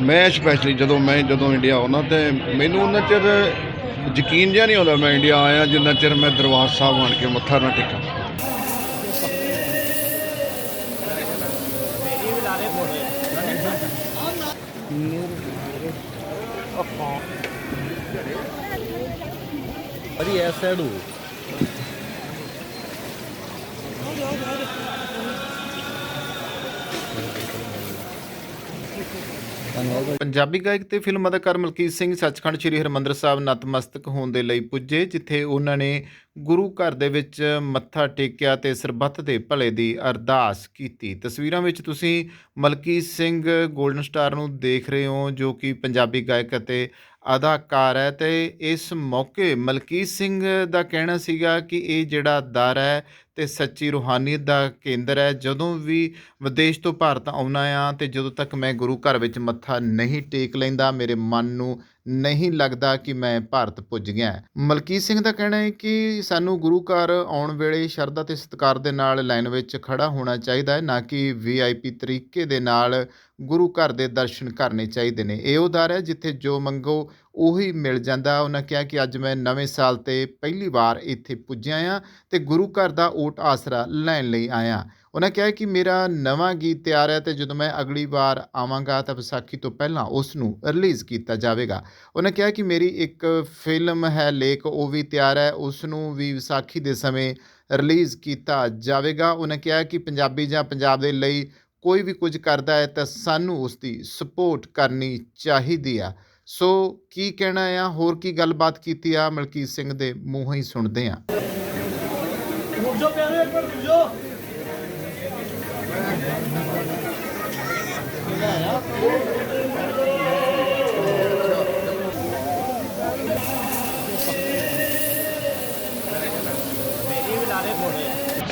ਮੈਂ ਸਪੈਸ਼ਲੀ ਜਦੋਂ ਮੈਂ ਜਦੋਂ ਇੰਡੀਆ ਆਉਣਾ ਤੇ ਮੈਨੂੰ ਉਹਨਾਂ ਚਿਰ ਯਕੀਨ ਜਿਹਾ ਨਹੀਂ ਆਉਂਦਾ ਮੈਂ ਇੰਡੀਆ ਆਇਆ, ਜਿੰਨਾ ਚਿਰ ਮੈਂ ਦਰਬਾਰ ਸਾਹਿਬ ਆਣ ਕੇ ਮੱਥਾ ਨਾ ਟੇਕਾਂ। ਅਰੀ ਐਸ ਸਾਈਡ ਹੋ। ਪੰਜਾਬੀ ਗਾਇਕ ਤੇ ਫਿਲਮ ਅਦਾਕਾਰ ਮਲਕੀਤ ਸਿੰਘ ਸੱਚਖੰਡ ਸ੍ਰੀ ਹਰਿਮੰਦਰ ਸਾਹਿਬ ਨਤਮਸਤਕ ਹੋਣ ਦੇ ਲਈ ਪੁੱਜੇ, ਜਿੱਥੇ ਉਹਨਾਂ ਨੇ ਗੁਰੂ ਘਰ ਦੇ ਵਿੱਚ ਮੱਥਾ ਟੇਕਿਆ ਤੇ ਸਰਬੱਤ ਦੇ ਭਲੇ ਦੀ ਅਰਦਾਸ ਕੀਤੀ। ਤਸਵੀਰਾਂ ਵਿੱਚ ਤੁਸੀਂ ਮਲਕੀਤ ਸਿੰਘ 골ਡਨ ਸਟਾਰ ਨੂੰ ਦੇਖ ਰਹੇ ਹੋ, ਜੋ ਕਿ ਪੰਜਾਬੀ ਗਾਇਕ ਅਤੇ ਅਦਾਕਾਰ ਹੈ ਤੇ ਇਸ ਮੌਕੇ ਮਲਕੀਤ ਸਿੰਘ ਦਾ ਕਹਿਣਾ ਸੀਗਾ ਕਿ ਇਹ ਜਿਹੜਾ ਦਰ ਹੈ ਤੇ ਸੱਚੀ ਰੂਹਾਨੀਅਤ ਦਾ ਕੇਂਦਰ ਹੈ। ਜਦੋਂ ਵੀ ਵਿਦੇਸ਼ ਤੋਂ ਭਾਰਤ ਆਉਣਾ ਆ ਤੇ ਜਦੋਂ ਤੱਕ ਮੈਂ ਗੁਰੂ ਘਰ ਵਿੱਚ ਮੱਥਾ ਨਹੀਂ ਟੇਕ ਲੈਂਦਾ, ਮੇਰੇ ਮਨ ਨੂੰ ਨਹੀਂ ਲੱਗਦਾ ਕਿ ਮੈਂ ਭਾਰਤ ਪੁੱਜ ਗਿਆ। ਮਲਕੀਤ ਸਿੰਘ ਦਾ ਕਹਿਣਾ ਹੈ ਕਿ ਸਾਨੂੰ ਗੁਰੂ ਘਰ ਆਉਣ ਵੇਲੇ ਸ਼ਰਧਾ ਤੇ ਸਤਿਕਾਰ ਦੇ ਨਾਲ ਲਾਈਨ ਵਿੱਚ ਖੜਾ ਹੋਣਾ ਚਾਹੀਦਾ ਹੈ, ਨਾ ਕਿ ਵੀਆਈਪੀ ਤਰੀਕੇ ਦੇ ਨਾਲ ਗੁਰੂ ਘਰ ਦੇ ਦਰਸ਼ਨ ਕਰਨੇ ਚਾਹੀਦੇ ਨੇ। ਇਹ ਉਦਾਰ ਹੈ ਜਿੱਥੇ ਜੋ ਮੰਗੋ, ਉਹੀ ਮਿਲ ਜਾਂਦਾ। ਉਹਨਾਂ ਕਿਹਾ ਕਿ ਅੱਜ ਮੈਂ ਨਵੇਂ ਸਾਲ ਤੇ ਪਹਿਲੀ ਵਾਰ ਇੱਥੇ ਪੁੱਜਿਆ ਆ ਤੇ ਗੁਰੂ ਘਰ ਦਾ ਓਟ ਆਸਰਾ ਲੈਣ ਲਈ ਆਇਆ। ਉਹਨਾਂ ਕਿਹਾ ਕਿ ਮੇਰਾ ਨਵਾਂ ਗੀਤ ਤਿਆਰ ਹੈ ਤੇ ਜਦੋਂ ਮੈਂ ਅਗਲੀ ਵਾਰ ਆਵਾਂਗਾ ਤਾਂ ਵਿਸਾਖੀ ਤੋਂ ਪਹਿਲਾਂ ਉਸ ਨੂੰ ਰਿਲੀਜ਼ ਕੀਤਾ ਜਾਵੇਗਾ। ਉਹਨਾਂ ਕਿਹਾ ਕਿ ਮੇਰੀ ਇੱਕ ਫਿਲਮ ਹੈ, ਲੇਖ ਉਹ ਵੀ ਤਿਆਰ ਹੈ ਉਸ ਨੂੰ ਵੀ ਵਿਸਾਖੀ ਦੇ ਸਮੇਂ ਰਿਲੀਜ਼ ਕੀਤਾ ਜਾਵੇਗਾ। ਉਹਨਾਂ ਕਿਹਾ ਕਿ ਪੰਜਾਬੀ ਜਾਂ ਪੰਜਾਬ ਦੇ ਲਈ ਕੋਈ ਵੀ ਕੁਝ ਕਰਦਾ ਹੈ ਤਾਂ ਸਾਨੂੰ ਉਸ ਦੀ ਸਪੋਰਟ ਕਰਨੀ ਚਾਹੀਦੀ ਆ। ਸੋ ਕੀ ਕਹਿਣਾ ਆ? ਹੋਰ ਕੀ ਗੱਲਬਾਤ ਕੀਤੀ ਆ ਮਲਕੀਤ ਸਿੰਘ ਦੇ ਮੂੰਹੋਂ ਹੀ ਸੁਣਦੇ ਆ।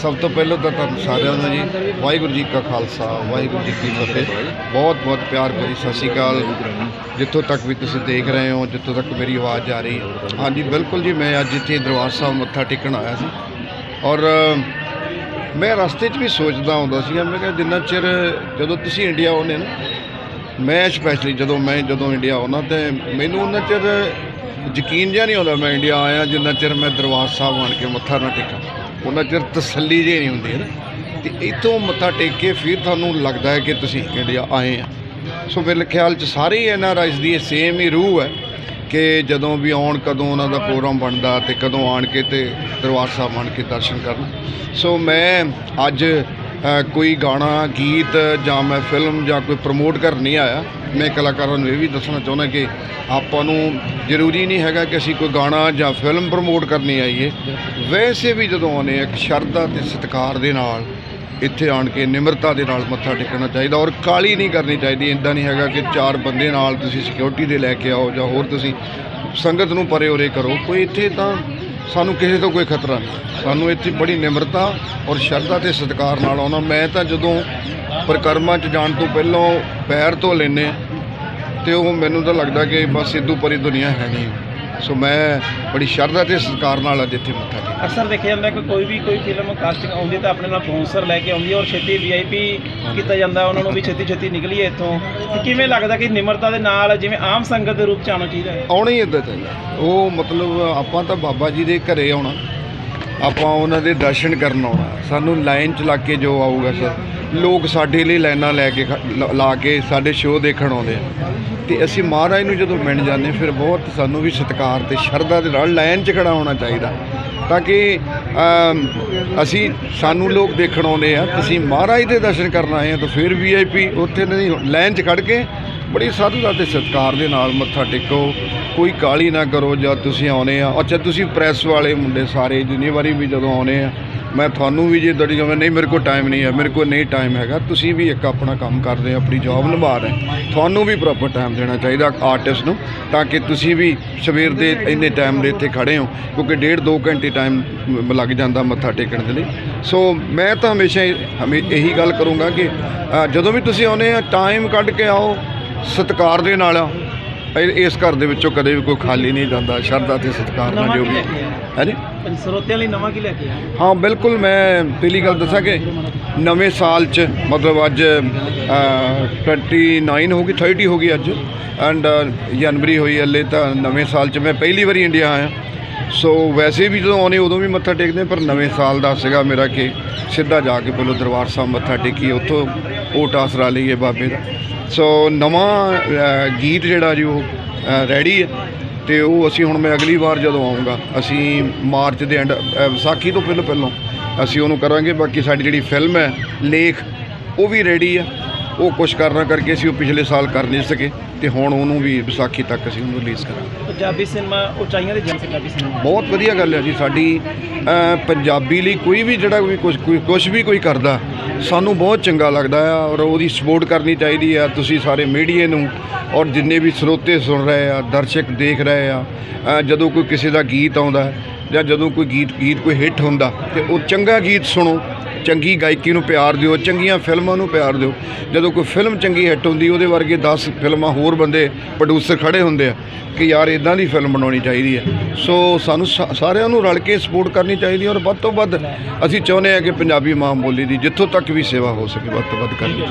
ਸਭ ਤੋਂ ਪਹਿਲਾਂ ਤਾਂ ਤੁਹਾਨੂੰ ਸਾਰਿਆਂ ਨੂੰ ਜੀ, ਵਾਹਿਗੁਰੂ ਜੀ ਕਾ ਖਾਲਸਾ, ਵਾਹਿਗੁਰੂ ਜੀ ਕੀ ਫਤਿਹ। ਬਹੁਤ ਬਹੁਤ ਪਿਆਰ ਭਰੀ ਸਤਿ ਸ਼੍ਰੀ ਅਕਾਲ। ਜਿੱਥੋਂ ਤੱਕ ਵੀ ਤੁਸੀਂ ਦੇਖ ਰਹੇ ਹੋ, ਜਿੱਥੋਂ ਤੱਕ ਮੇਰੀ ਆਵਾਜ਼ ਆ ਰਹੀ ਹਾਂਜੀ, ਬਿਲਕੁਲ ਜੀ, ਮੈਂ ਅੱਜ ਇੱਥੇ ਦਰਬਾਰ ਸਾਹਿਬ ਮੱਥਾ ਟੇਕਣ ਆਇਆ ਸੀ। ਔਰ, ਮੈਂ ਰਸਤੇ 'ਚ ਵੀ ਸੋਚਦਾ ਹੁੰਦਾ ਸੀ ਮੈਂ ਕਿਹਾ ਜਿੰਨਾ ਚਿਰ ਜਦੋਂ ਤੁਸੀਂ ਇੰਡੀਆ ਆਉਂਦੇ ਨਾ, ਮੈਂ ਸਪੈਸ਼ਲੀ ਜਦੋਂ ਮੈਂ ਜਦੋਂ ਇੰਡੀਆ ਆਉਣਾ ਤੇ ਮੈਨੂੰ ਉਹਨਾਂ ਚਿਰ ਯਕੀਨ ਜਿਹਾ ਨਹੀਂ ਆਉਂਦਾ ਮੈਂ ਇੰਡੀਆ ਆਇਆ, ਜਿੰਨਾ ਚਿਰ ਮੈਂ ਦਰਬਾਰ ਸਾਹਿਬ ਆਣ ਕੇ ਮੱਥਾ ਨਾ ਟੇਕਾਂ। ਉਹਨਾਂ ਚਿਰ ਤਸੱਲੀ ਜਿਹੀ ਨਹੀਂ ਹੁੰਦੀ ਹੈ ਨਾ। ਤੇ ਇੱਥੋਂ ਮੱਥਾ ਟੇਕ ਕੇ ਫਿਰ ਤੁਹਾਨੂੰ ਲੱਗਦਾ ਹੈ ਕਿ ਤੁਸੀਂ ਇੰਡੀਆ ਆਏ ਆ। ਸੋ ਮੇਰੇ ਖਿਆਲ 'ਚ ਸਾਰੇ ਹੀ ਐਨ ਆਰ ਆਈਜ਼ ਦੀ ਸੇਮ ਹੀ ਰੂਹ ਹੈ ਕਿ ਜਦੋਂ ਵੀ ਆਉਣ, ਕਦੋਂ ਉਹਨਾਂ ਦਾ ਪ੍ਰੋਗਰਾਮ ਬਣਦਾ ਤੇ ਕਦੋਂ ਆਣ ਕੇ ਤੇ ਦਰਬਾਰ ਸਾਹਿਬ ਆਣ ਕੇ ਦਰਸ਼ਨ ਕਰਨ। ਸੋ ਮੈਂ ਅੱਜ ਕੋਈ ਗਾਣਾ, ਗੀਤ ਜਾਂ ਮੈਂ ਫਿਲਮ ਜਾਂ ਕੋਈ ਪ੍ਰਮੋਟ ਕਰਨ ਨਹੀਂ ਆਇਆ। ਮੈਂ ਕਲਾਕਾਰਾਂ ਨੂੰ ਇਹ ਵੀ ਦੱਸਣਾ ਚਾਹੁੰਦਾ ਕਿ ਆਪਾਂ ਨੂੰ ਜ਼ਰੂਰੀ ਨਹੀਂ ਹੈਗਾ ਕਿ ਅਸੀਂ ਕੋਈ ਗਾਣਾ ਜਾਂ ਫਿਲਮ ਪ੍ਰਮੋਟ ਕਰਨੀ ਆਈਏ। ਵੈਸੇ ਵੀ ਜਦੋਂ ਆਉਂਦੇ ਆ ਇੱਕ ਸ਼ਰਧਾ ਤੇ ਸਤਿਕਾਰ ਦੇ ਨਾਲ ਇੱਥੇ ਆਣ ਕੇ ਨਿਮਰਤਾ ਦੇ ਨਾਲ ਮੱਥਾ ਟੇਕਣਾ ਚਾਹੀਦਾ ਔਰ ਕਾਲੀ ਨਹੀਂ ਕਰਨੀ ਚਾਹੀਦੀ। ਇੰਦਾ ਨਹੀਂ ਹੈਗਾ ਕਿ ਚਾਰ ਬੰਦੇ ਨਾਲ ਤੁਸੀਂ ਸਿਕਿਉਰਿਟੀ ਦੇ ਲੈ ਕੇ ਆਓ ਜਾਂ ਹੋਰ ਤੁਸੀਂ ਸੰਗਤ ਨੂੰ ਪਰੇ ਉਰੇ ਕਰੋ। ਕੋਈ ਇੱਥੇ ਤਾਂ ਸਾਨੂੰ ਕਿਸੇ ਤੋਂ ਕੋਈ ਖਤਰਾ ਨਹੀਂ। ਸਾਨੂੰ ਇੱਥੇ ਬੜੀ ਨਿਮਰਤਾ ਔਰ ਸ਼ਰਧਾ ਤੇ ਸਤਿਕਾਰ ਨਾਲ ਆਉਣਾ। ਮੈਂ ਤਾਂ ਜਦੋਂ ਪ੍ਰਕਰਮਾਂ 'ਚ ਜਾਣ ਤੋਂ ਪਹਿਲਾਂ ਪੈਰ ਧੋ ਲੈਨੇ ਤੇ ਉਹ ਮੈਨੂੰ ਤਾਂ ਲੱਗਦਾ ਕਿ ਬਸ ਇਦੋਂ ਪਰੀ ਦੁਨੀਆ ਹੈ ਨਹੀਂ। ਸੋ ਮੈਂ ਬੜੀ ਸ਼ਰਧਾ ਤੇ ਸਤਿਕਾਰ ਨਾਲ ਅੱਜ ਇੱਥੇ ਮੱਥਾ ਟੇਕਿਆ ਅਕਸਰ ਦੇਖਿਆ ਜਾਂਦਾ ਕਿ ਕੋਈ ਵੀ ਕੋਈ ਫਿਲਮ ਕਾਸਟਿੰਗ ਆਉਂਦੀ ਤਾਂ ਆਪਣੇ ਨਾਲ ਸਪਾਂਸਰ ਲੈ ਕੇ ਆਉਂਦੀ ਔਰ ਛੇਤੀ ਵੀਆਈਪੀ ਕੀਤਾ ਜਾਂਦਾ ਉਹਨਾਂ ਨੂੰ ਵੀ ਛੇਤੀ ਛੇਤੀ ਨਿਕਲੀਏ ਇੱਥੋਂ। ਤੇ ਕਿਵੇਂ ਲੱਗਦਾ ਕਿ ਨਿਮਰਤਾ ਦੇ ਨਾਲ ਜਿਵੇਂ ਆਮ ਸੰਗਤ ਦੇ ਰੂਪ ਚ ਆਉਣਾ ਚਾਹੀਦਾ ਹੈ? ਆਉਣਾ ਹੀ ਇੱਦਾਂ ਚਾਹੀਦਾ। ਉਹ ਮਤਲਬ ਆਪਾਂ ਤਾਂ ਬਾਬਾ ਜੀ ਦੇ ਘਰੇ ਆਉਣਾ। ਆਪਾਂ ਉਹਨਾਂ ਦੇ ਦਰਸ਼ਨ ਕਰਨ ਆਉਣਾ। ਸਾਨੂੰ ਲਾਈਨ ਚ ਲੱਗ ਕੇ ਜੋ ਆਊਗਾ ਸਰ ਲੋਕ ਸਾਡੇ ਲਈ ਲਾਈਨਾਂ ਲੈ ਕੇ ਖ- ਲ- ਲਾ ਕੇ ਸਾਡੇ ਸ਼ੋਅ ਦੇਖਣ ਆਉਂਦੇ ਆ। ਤੇ ਅਸੀਂ ਮਹਾਰਾਜ ਨੂੰ ਜਦੋਂ ਮਿਲ ਜਾਂਦੇ ਫਿਰ ਬਹੁਤ ਸਾਨੂੰ ਵੀ ਸਤਿਕਾਰ ਤੇ ਸ਼ਰਧਾ ਦੇ ਨਾਲ ਲਾਈਨ 'ਚ ਖੜਾ ਹੋਣਾ ਚਾਹੀਦਾ। ਤਾਂ ਕਿ ਅਸੀਂ ਸਾਨੂੰ ਲੋਕ ਦੇਖਣ ਆਉਂਦੇ ਆ ਤੁਸੀਂ ਮਹਾਰਾਜ ਦੇ ਦਰਸ਼ਨ ਕਰਨ ਆਏ ਆ, ਤਾਂ ਫਿਰ ਵੀਆਈਪੀ ਉੱਥੇ ਨਹੀਂ ਲਾਈਨ 'ਚ ਖੜ ਕੇ ਬੜੀ ਸਾਧੂਤਾ ਤੇ ਸਤਿਕਾਰ ਦੇ ਨਾਲ ਮੱਥਾ ਟੇਕੋ। ਕੋਈ ਕਾਲੀ ਨਾ ਕਰੋ, ਜਦ ਤੁਸੀਂ ਆਉਨੇ ਆ। ਅੱਛਾ, ਤੁਸੀਂ ਪ੍ਰੈਸ ਵਾਲੇ ਮੁੰਡੇ ਸਾਰੇ, ਜਿੰਨੀ ਵਾਰੀ ਵੀ ਜਦੋਂ ਆਉਨੇ ਆ ਮੈਂ ਤੁਹਾਨੂੰ ਵੀ ਜੇ ਤੁਹਾਡੀ ਜਿਵੇਂ ਨਹੀਂ, ਮੇਰੇ ਕੋਲ ਟਾਈਮ ਨਹੀਂ ਹੈ, ਮੇਰੇ ਕੋਲ ਨਹੀਂ ਟਾਈਮ ਹੈਗਾ। ਤੁਸੀਂ ਵੀ ਇੱਕ ਆਪਣਾ ਕੰਮ ਕਰਦੇ ਆ, ਆਪਣੀ ਜੌਬ ਨਿਭਾ ਰਹੇ ਤੁਹਾਨੂੰ ਵੀ ਪ੍ਰੋਪਰ ਟਾਈਮ ਦੇਣਾ ਚਾਹੀਦਾ ਆਰਟਿਸਟ ਨੂੰ, ਤਾਂ ਕਿ ਤੁਸੀਂ ਵੀ ਸਵੇਰ ਦੇ ਇੰਨੇ ਟਾਈਮ ਦੇ ਇੱਥੇ ਖੜੇ ਹੋ, ਕਿਉਂਕਿ ਡੇਢ ਦੋ ਘੰਟੇ ਟਾਈਮ ਲੱਗ ਜਾਂਦਾ ਮੱਥਾ ਟੇਕਣ ਦੇ ਲਈ। ਸੋ ਮੈਂ ਤਾਂ ਹਮੇਸ਼ਾ ਹੀ- ਹਮੇ, ਇਹੀ ਗੱਲ ਕਰੂੰਗਾ ਕਿ ਜਦੋਂ ਵੀ ਤੁਸੀਂ ਆਉਨੇ ਆ ਟਾਈਮ ਕੱਢ ਕੇ ਆਓ, ਸਤਿਕਾਰ ਦੇ ਨਾਲ ਆਓ। ਇਹ- ਇਸ ਘਰ ਦੇ ਵਿੱਚੋਂ ਕਦੇ ਵੀ ਕੋਈ ਖਾਲੀ ਨਹੀਂ ਜਾਂਦਾ ਸ਼ਰਧਾ ਤੇ ਸਤਿਕਾਰ ਨਾਲ ਜੋ ਵੀ ਹੈ ਜੀ ਸਰੋਤਿਆਂ ਲਈ ਨਵਾਂ ਕੀ ਲੈ ਕੇ ਆਏ ਹਾਂ ਬਿਲਕੁਲ ਮੈਂ ਪਹਿਲੀ ਗੱਲ ਦੱਸਾਂ ਕਿ ਨਵੇਂ ਸਾਲ 'ਚ ਮਤਲਬ ਅੱਜ ਅ, 29 ਹੋ ਗਈ 30 ਹੋ ਗਈ ਅੱਜ ਐਂਡ ਜਨਵਰੀ ਹੋਈ ਹਲੇ ਤਾਂ ਨਵੇਂ ਸਾਲ 'ਚ ਮੈਂ ਪਹਿਲੀ ਵਾਰੀ ਇੰਡੀਆ ਆਇਆ। ਸੋ ਵੈਸੇ ਵੀ ਜਦੋਂ ਆਉਣੇ ਉਦੋਂ ਵੀ ਮੱਥਾ ਟੇਕਦੇ ਪਰ ਨਵੇਂ ਸਾਲ ਦਾ ਸੀਗਾ ਮੇਰਾ ਕਿ ਸਿੱਧਾ ਜਾ ਕੇ ਪਹਿਲਾਂ ਦਰਬਾਰ ਸਾਹਿਬ ਮੱਥਾ ਟੇਕੀ ਉੱਥੋਂ ਓਟ ਆਸਰਾ ਲਈਏ ਬਾਬੇ ਦਾ। ਸੋ ਨਵਾਂ ਗੀਤ ਜਿਹੜਾ ਜੀ ਉਹ ਰੈਡੀ ਹੈ ਤੇ ਉਹ ਅਸੀਂ ਹੁਣ ਮੈਂ ਅਗਲੀ ਵਾਰ ਜਦੋਂ ਆਉਂਗਾ ਅਸੀਂ ਮਾਰਚ ਦੇ ਐਂਡ ਵਿਸਾਖੀ ਤੋਂ ਪਹਿਲਾਂ ਪਹਿਲਾਂ ਅਸੀਂ ਉਹਨੂੰ ਕਰਾਂਗੇ, ਬਾਕੀ ਸਾਡੀ ਜਿਹੜੀ ਫਿਲਮ ਹੈ, ਲੇਖ, ਉਹ ਵੀ ਰੈਡੀ ਆ ਉਹ ਕੁਝ ਕਰਨਾ ਕਰਕੇ ਅਸੀਂ ਉਹ ਪਿਛਲੇ ਸਾਲ ਕਰ ਨਹੀਂ ਸਕੇ ਤੇ ਹੁਣ ਉਹਨੂੰ ਵੀ ਵਿਸਾਖੀ ਤੱਕ ਅਸੀਂ ਉਹਨੂੰ ਰਿਲੀਜ਼ ਕਰਾਂਗੇ। ਪੰਜਾਬੀ ਸਿਨੇਮਾ ਉਚਾਈਆਂ ਦੇ ਜਨ ਪੰਜਾਬੀ ਸਿਨੇਮਾ? ਬਹੁਤ ਵਧੀਆ ਗੱਲ ਹੈ ਜੀ ਸਾਡੀ ਪੰਜਾਬੀ ਲਈ ਕੋਈ ਵੀ ਜਿਹੜਾ ਵੀ ਕੁਝ ਕੁਝ ਵੀ ਕੋਈ ਕਰਦਾ ਸਾਨੂੰ ਬਹੁਤ ਚੰਗਾ ਲੱਗਦਾ ਆ ਔਰ ਉਹਦੀ ਸਪੋਰਟ ਕਰਨੀ ਚਾਹੀਦੀ ਆ ਤੁਸੀਂ ਸਾਰੇ ਮੀਡੀਆ ਨੂੰ ਔਰ ਜਿੰਨੇ ਵੀ ਸਰੋਤੇ ਸੁਣ ਰਹੇ ਆ ਦਰਸ਼ਕ ਦੇਖ ਰਹੇ ਆ ਜਦੋਂ ਕੋਈ ਕਿਸੇ ਦਾ ਗੀਤ ਆਉਂਦਾ ਜਾਂ ਜਦੋਂ ਕੋਈ ਗੀਤ ਗੀਤ ਕੋਈ ਹਿੱਟ ਹੁੰਦਾ ਤੇ ਉਹ ਚੰਗਾ ਗੀਤ ਸੁਣੋ ਚੰਗੀ ਗਾਇਕੀ ਨੂੰ ਪਿਆਰ ਦਿਓ, ਚੰਗੀਆਂ ਫਿਲਮਾਂ ਨੂੰ ਪਿਆਰ ਦਿਓ। ਜਦੋਂ ਕੋਈ ਫਿਲਮ ਚੰਗੀ ਹਿੱਟ ਹੁੰਦੀ, ਉਹਦੇ ਵਰਗੇ 10 ਫਿਲਮਾਂ ਹੋਰ ਬੰਦੇ ਪ੍ਰੋਡਿਊਸਰ ਖੜੇ ਹੁੰਦੇ ਆ ਕਿ ਯਾਰ ਇਦਾਂ ਦੀ ਫਿਲਮ ਬਣਾਉਣੀ ਚਾਹੀਦੀ ਹੈ। ਸੋ ਸਾਨੂੰ ਸਾ- ਸਾਰਿਆਂ ਨੂੰ ਰਲ ਕੇ ਸਪੋਰਟ ਕਰਨੀ ਚਾਹੀਦੀ ਔਰ ਵੱਧ ਤੋਂ ਵੱਧ ਅਸੀਂ ਚਾਹੁੰਦੇ ਹਾਂ ਕਿ ਪੰਜਾਬੀ ਮਾਂ ਬੋਲੀ ਦੀ ਜਿੱਥੋਂ ਤੱਕ ਵੀ ਸੇਵਾ ਹੋ ਸਕੇ, ਵੱਧ ਤੋਂ ਵੱਧ ਕਰਨੀ ਚਾਹੀਦੀ